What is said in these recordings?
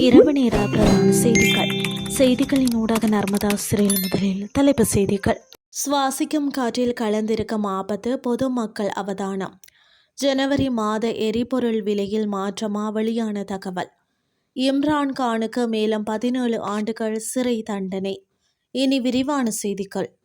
இரவு நேர பிரதான செய்திகள். செய்திகளின் ஊடாக நர்மதா சிறையில் முதலில் தலைப்பு செய்திகள். சுவாசிக்கும் காற்றில் கலந்திருக்கும் ஆபத்து பொதுமக்கள் அவதானம். ஜனவரி மாத எரிபொருள் விலையில் மாற்றமா வெளியான தகவல். இம்ரான் கானுக்கு மேலும் பதினேழு ஆண்டுகள் சிறை தண்டனை. இனி விரிவான செய்திகள்.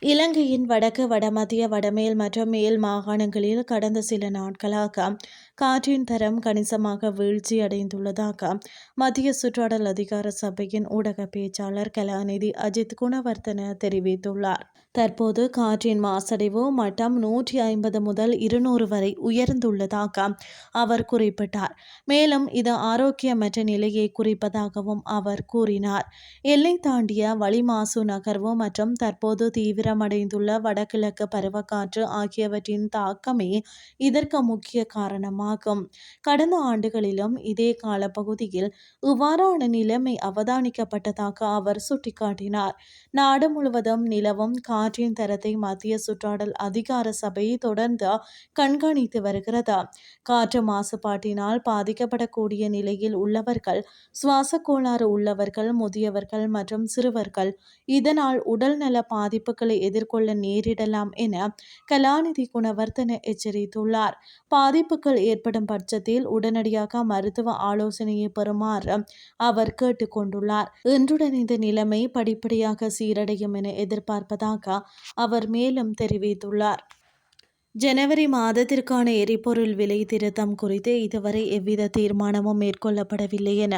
இலங்கையின் வடக்கு வடமத்திய வடமேல் மற்றும் மேல் மாகாணங்களில் கடந்த சில நாட்களாக காற்றின் தரம் கணிசமாக வீழ்ச்சி அடைந்துள்ளதாக மத்திய சுற்றாடல் அதிகார சபையின் ஊடக பேச்சாளர் கலாநிதி அஜித் குணவர்த்தன தெரிவித்துள்ளார். தற்போது காற்றின் மாசடைவு மட்டம் நூற்றி ஐம்பது முதல் இருநூறு வரை உயர்ந்துள்ளதாக அவர் குறிப்பிட்டார். மேலும் இது ஆரோக்கியமற்ற நிலையை குறிப்பதாகவும் அவர் கூறினார். எல்லை தாண்டிய வளிமாசு நகர்வு மற்றும் தற்போது தீவிரமடைந்துள்ள வடகிழக்கு பருவக்காற்று ஆகியவற்றின் தாக்கமே இதற்கு முக்கிய காரணமாக காரணமாகும் கடந்த ஆண்டுகளிலும் இதே காலப்பகுதியில் இவ்வாறான நிலைமை அவதானிக்கப்பட்டதாக அவர் சுட்டிக்காட்டினார். நாடு முழுவதும் நிலவும் காற்றின் தரத்தை மத்திய சுற்றாடல் அதிகார சபை தொடர்ந்து கண்காணித்து வருகிறது. காற்று மாசுபாட்டினால் பாதிக்கப்படக்கூடிய நிலையில் உள்ளவர்கள் சுவாச கோளாறு உள்ளவர்கள் முதியவர்கள் மற்றும் சிறுவர்கள் இதனால் உடல்நல பாதிப்புகளை எதிர்கொள்ள நேரிடலாம் என கலாநிதி குணவர்த்தன எச்சரித்துள்ளார். பாதிப்புகள் ஏற்படும் பட்சத்தில் உடனடியாக மருத்துவ ஆலோசனையை பெறுமாறு அவர் கேட்டுக்கொண்டுள்ளார். இன்றுடன் இந்த நிலைமை படிப்படியாக சீரடையும் என எதிர்பார்ப்பதாக அவர் மேலும் தெரிவித்துள்ளார். ஜனவரி மாதத்திற்கான எரிபொருள் விலை திருத்தம் குறித்து இதுவரை எவ்வித தீர்மானமும் மேற்கொள்ளப்படவில்லை என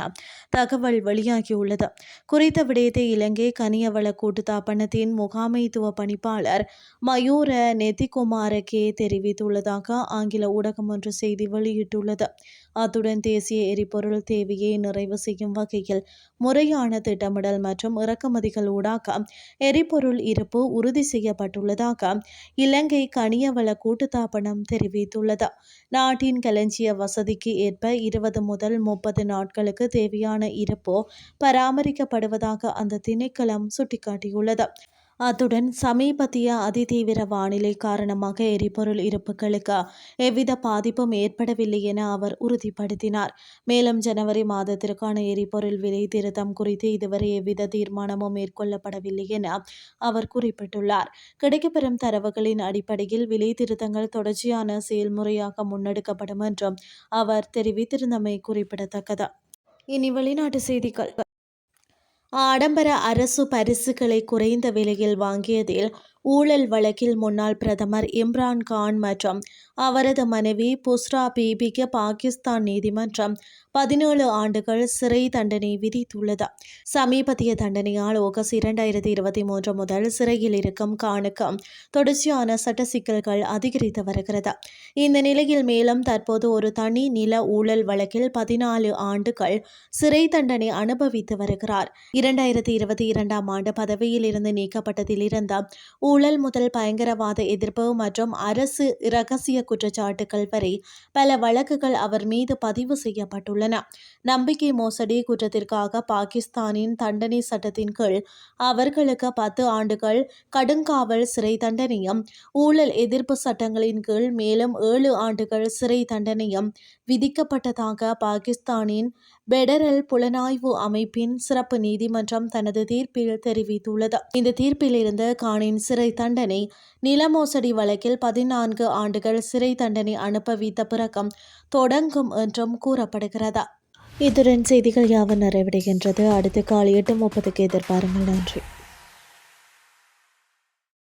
தகவல் வெளியாகியுள்ளது. குறித்த விடயத்தை இலங்கை கனியவள கூட்டுத்தாபனத்தின் முகாமைத்துவ பணிப்பாளர் மயூர நெத்திகுமார கே தெரிவித்துள்ளதாக ஆங்கில ஊடகம் ஒன்று செய்தி வெளியிட்டுள்ளது. அத்துடன் தேசிய எரிபொருள் தேவையை நிறைவு செய்யும் வகையில் முறையான திட்டமிடல் மற்றும் இறக்குமதிகள் ஊடாக எரிபொருள் இருப்பு உறுதி செய்யப்பட்டுள்ளதாக இலங்கை கனியவள கூட்டுத்தாபனம் தெரிவித்துள்ளது. நாட்டின் களஞ்சிய வசதிக்கு ஏற்ப இருபது முதல் முப்பது நாட்களுக்கு தேவையான இருப்பு பராமரிக்கப்படுவதாக அந்த திணைக்களம் சுட்டிக்காட்டியுள்ளது. அத்துடன் சமீபத்திய அதிதீவிர வானிலை காரணமாக எரிபொருள் இருப்புகளுக்கு எவ்வித பாதிப்பும் ஏற்படவில்லை என அவர் உறுதிப்படுத்தினார். மேலும் ஜனவரி மாதத்திற்கான எரிபொருள் விலை திருத்தம் குறித்து இதுவரை எவ்வித தீர்மானமும் மேற்கொள்ளப்படவில்லை என அவர் குறிப்பிட்டுள்ளார். கிடைக்கப்பெறும் தரவுகளின் அடிப்படையில் விலை திருத்தங்கள் தொடர்ச்சியான செயல்முறையாக முன்னெடுக்கப்படும் என்றும் அவர் தெரிவித்திருந்தமை குறிப்பிடத்தக்கது. இனி வெளிநாட்டு செய்திகள். ஆடம்பர அரசு பரிசுகளை குறைந்த விலையில் வாங்கியதில் ஊழல் வழக்கில் முன்னாள் பிரதமர் இம்ரான் கான் மற்றும் அவரது மனைவி புஸ்ரா பீபிக்கு பாகிஸ்தான் நீதிமன்றம் பதினேழு ஆண்டுகள் சிறை தண்டனை விதித்துள்ளது. சமீபத்திய தண்டனையால் ஆகஸ்ட் இரண்டாயிரத்தி இருபத்தி மூன்று முதல் சிறையில் இருக்கும் கானுக்கு தொடர்ச்சியான சட்ட சிக்கல்கள் அதிகரித்து வருகிறது. இந்த நிலையில் மேலும் தற்போது ஒரு தனி நில ஊழல் வழக்கில் பதினாலு ஆண்டுகள் சிறை தண்டனை அனுபவித்து வருகிறார். இரண்டாயிரத்தி இருபத்தி இரண்டாம் ஆண்டு பதவியில் இருந்து நீக்கப்பட்டதிலிருந்து ஊழல் முதல் பயங்கரவாத எதிர்ப்பு மற்றும் அரசு இரகசிய குற்றச்சாட்டுகள் வரை பல வழக்குகள் அவர் மீது பதிவு செய்யப்பட்டுள்ளன. நம்பிக்கை மோசடி குற்றத்திற்காக பாகிஸ்தானின் தண்டனை சட்டத்தின் கீழ் அவர்களுக்கு பத்து ஆண்டுகள் கடுங்காவல் சிறை தண்டனையும் ஊழல் எதிர்ப்பு சட்டங்களின் கீழ் மேலும் ஏழு ஆண்டுகள் சிறை தண்டனையும் விதிக்கப்பட்டதாக பாகிஸ்தானின் பெடரல் புலனாய்வு அமைப்பின் சிறப்பு நீதிமன்றம் தனது தீர்ப்பில் தெரிவித்துள்ளது. இந்த தீர்ப்பிலிருந்து கானின் சிறை தண்டனை நில மோசடி வழக்கில் பதினான்கு ஆண்டுகள் சிறை தண்டனை அனுபவித்த பிறகும் தொடங்கும் என்றும் கூறப்படுகிறது. இத்துடன் செய்திகள் யாவும் நிறைவடைகின்றது. அடுத்து காலை எட்டு முப்பதுக்கு எதிர்பாருங்கள். நன்றி.